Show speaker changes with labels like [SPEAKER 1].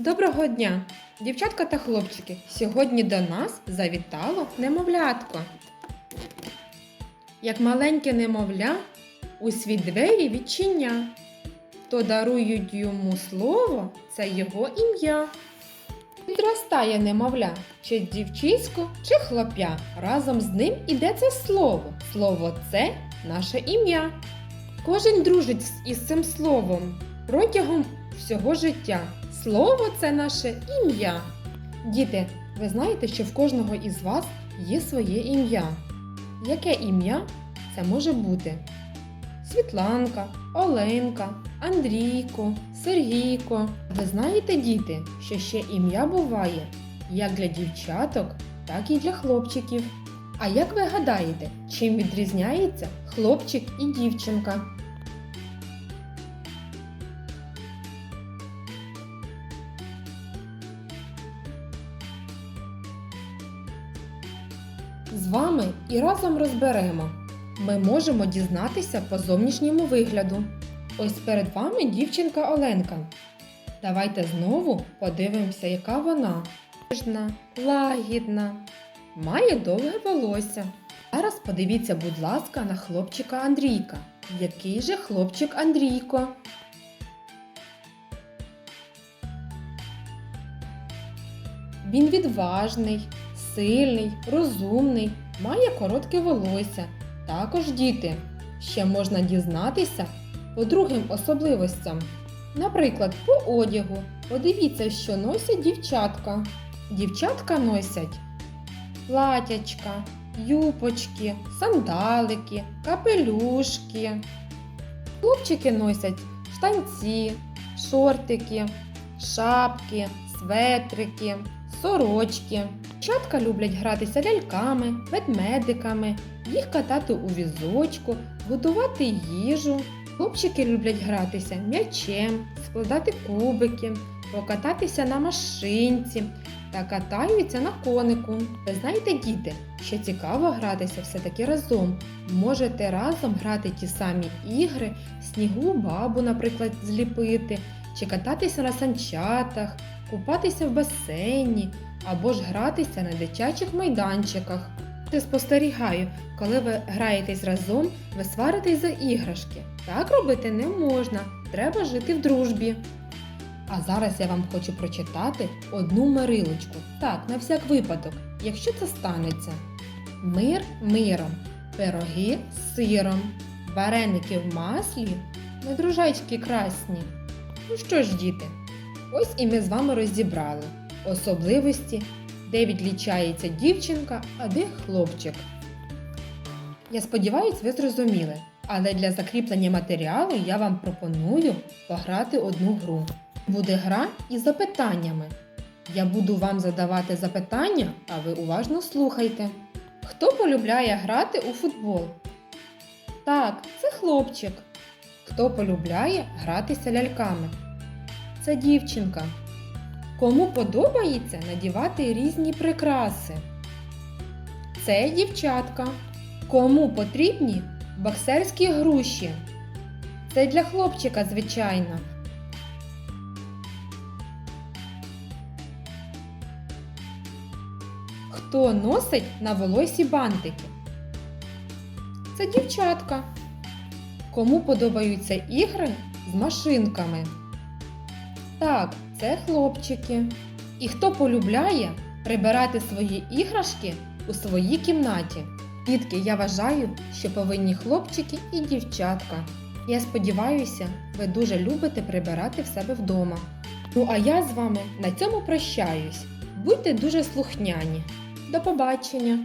[SPEAKER 1] Доброго дня, дівчатка та хлопчики. Сьогодні до нас завітало немовлятко. Як маленьке немовля, у свій двері відчиня. То дарують йому слово, це його ім'я. Підростає немовля, чи дівчисько, чи хлоп'я. Разом з ним іде це слово. Слово це наше ім'я. Кожен дружить із цим словом протягом всього життя. Слово це наше ім'я. Діти, ви знаєте, що в кожного із вас є своє ім'я. Яке ім'я це може бути? Світланка, Оленка, Андрійко, Сергійко. Ви знаєте, діти, що ще ім'я буває як для дівчаток, так і для хлопчиків. А як ви гадаєте, чим відрізняється хлопчик і дівчинка? З вами і разом розберемо. Ми можемо дізнатися по зовнішньому вигляду. Ось перед вами дівчинка Оленка. Давайте знову подивимося, яка вона. Ніжна, лагідна, має довге волосся. Зараз подивіться, будь ласка, на хлопчика Андрійка. Який же хлопчик Андрійко? Він відважний, сильний, розумний, має коротке волосся. Також діти. Ще можна дізнатися по другим особливостям. Наприклад, по одягу. Подивіться, що носять дівчатка. Дівчатка носять платячка, юпочки, сандалики, капелюшки. Хлопчики носять штанці, шортики, шапки, светрики, сорочки. Дівчатка люблять гратися ляльками, ведмедиками, їх катати у візочку, готувати їжу. Хлопчики люблять гратися м'ячем, складати кубики, покататися на машинці та катаються на конику. Ви знаєте, діти, що цікаво гратися все-таки разом. Можете разом грати ті самі ігри, снігу бабу, наприклад, зліпити, чи кататися на санчатах, купатися в басейні або ж гратися на дитячих майданчиках. Я спостерігаю, коли ви граєтесь разом, ви сваритесь за іграшки. Так робити не можна, треба жити в дружбі. А зараз я вам хочу прочитати одну мирилочку. Так, на всяк випадок, якщо це станеться. Мир миром, пироги з сиром, вареники в маслі, не дружечки красні. Ну що ж, діти, ось і ми з вами розібрали особливості, де відлічається дівчинка, а де хлопчик. Я сподіваюсь, ви зрозуміли, але для закріплення матеріалу я вам пропоную пограти одну гру. Буде гра із запитаннями. Я буду вам задавати запитання, а ви уважно слухайте. Хто полюбляє грати у футбол? Так, це хлопчик. Хто полюбляє гратися ляльками? Це дівчинка. Кому подобається надівати різні прикраси? Це дівчатка. Кому потрібні боксерські груші? Це для хлопчика, звичайно. Хто носить на волосі бантики? Це дівчатка. Кому подобаються ігри з машинками? Так, це хлопчики. І хто полюбляє прибирати свої іграшки у своїй кімнаті? Дітки, я вважаю, що повинні хлопчики і дівчатка. Я сподіваюся, ви дуже любите прибирати в себе вдома. Ну а я з вами на цьому прощаюсь. Будьте дуже слухняні. До побачення!